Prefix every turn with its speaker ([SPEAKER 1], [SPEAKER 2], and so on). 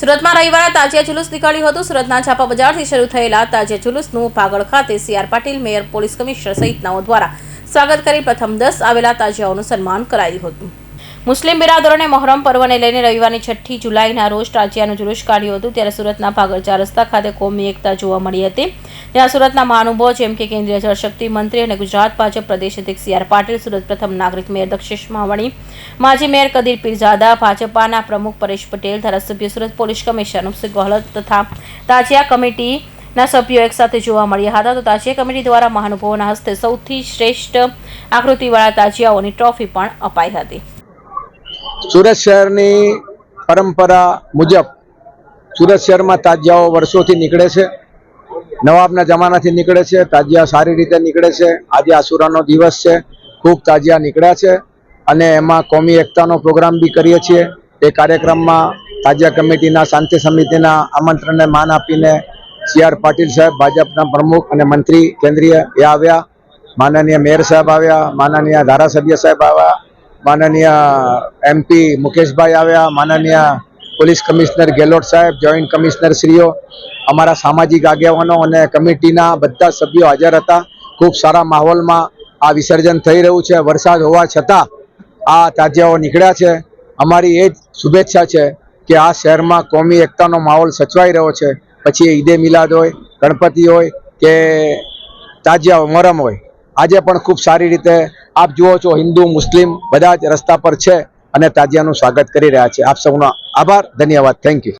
[SPEAKER 1] સુરતમાં રવિવારે તાજિયા જુલુસ નીકળ્યું હતું. સુરતના છાપા બજારથી શરૂ થયેલા તાજિયા જુલુસનું પાગળ ખાતે C R Patil, mayor, police commissioner સહિતનાઓ દ્વારા સ્વાગત કરી પ્રથમ દસ આવેલા તાજિયાઓનું સન્માન કરાયું હતું. મુસ્લિમ બિરાદરોને મહોરમ પર્વને લઈને રવિવારની છઠ્ઠી જુલાઈના રોજ તાજિયાનું જુલુસ કાઢ્યું હતું. ત્યારે સુરતના ભાગરચા રસ્તા ખાતે કોમી એકતા જોવા મળી હતી. ત્યાં સુરતના મહાનુભાવો જેમ કે કેન્દ્રીય જળશક્તિ મંત્રી અને ગુજરાત ભાજપ પ્રદેશ અધ્યક્ષ સી આર પાટીલ, સુરત પ્રથમ નાગરિક મેયર દક્ષેશ માવણી, માજી મેયર કદીર પીરઝાદા, ભાજપાના પ્રમુખ પરેશ પટેલ, ધારાસભ્ય સુરત પોલીસ કમિશનર અનુપસિંહ ગોહલત તથા તાજિયા કમિટીના સભ્યો એક સાથે જોવા મળ્યા હતા. તો તાજિયા કમિટી દ્વારા મહાનુભાવોના હસ્તે સૌથી શ્રેષ્ઠ આકૃતિવાળા તાજિયાઓની ટ્રોફી પણ અપાઈ હતી.
[SPEAKER 2] સુરત શહેરની પરંપરા મુજબ સુરત શહેરમાં તાજિયાઓ વર્ષોથી નીકળે છે. નવાબના જમાનાથી નીકળે છે. તાજિયા સારી રીતે નીકળે છે. આજે આસુરાનો દિવસ છે. ખૂબ તાજિયા નીકળ્યા છે. અને એમાં કોમી એકતાનો પ્રોગ્રામ બી કરીએ છીએ. એ કાર્યક્રમમાં તાજિયા કમિટીના શાંતિ સમિતિના આમંત્રણને માન આપીને સી આર પાટીલ સાહેબ, ભાજપના પ્રમુખ અને મંત્રી કેન્દ્રીય એ આવ્યા. માનનીય મેયર સાહેબ આવ્યા. માનનીય ધારાસભ્ય સાહેબ આવ્યા. માનનીય એમપી મુકેશભાઈ આવ્યા, માનનીય પોલીસ કમિશનર ગેલોટ સાહેબ, જોઈન્ટ કમિશનર શ્રીઓ, અમારા સામાજિક આગેવાનો અને કમિટીના બધા સભ્યો હાજર હતા. ખૂબ સારા માહોલમાં આ વિસર્જન થઈ રહ્યું છે. વરસાદ હોવા છતાં આ તાજિયાઓ નીકળ્યા છે. અમારી એ જ શુભેચ્છા છે કે આ શહેરમાં કોમી એકતાનો માહોલ સચવાઈ રહ્યો છે. પછી ઈદે મિલાદ હોય, ગણપતિ હોય કે તાજિયા મોરમ હોય. આજે પણ ખૂબ સારી રીતે આપ જુઓ છો, હિન્દુ, મુસ્લિમ બધા જ રસ્તા પર છે અને તાજિયાનું સ્વાગત કરી રહ્યા છે. આપ સૌનો આભાર, ધન્યવાદ. Thank you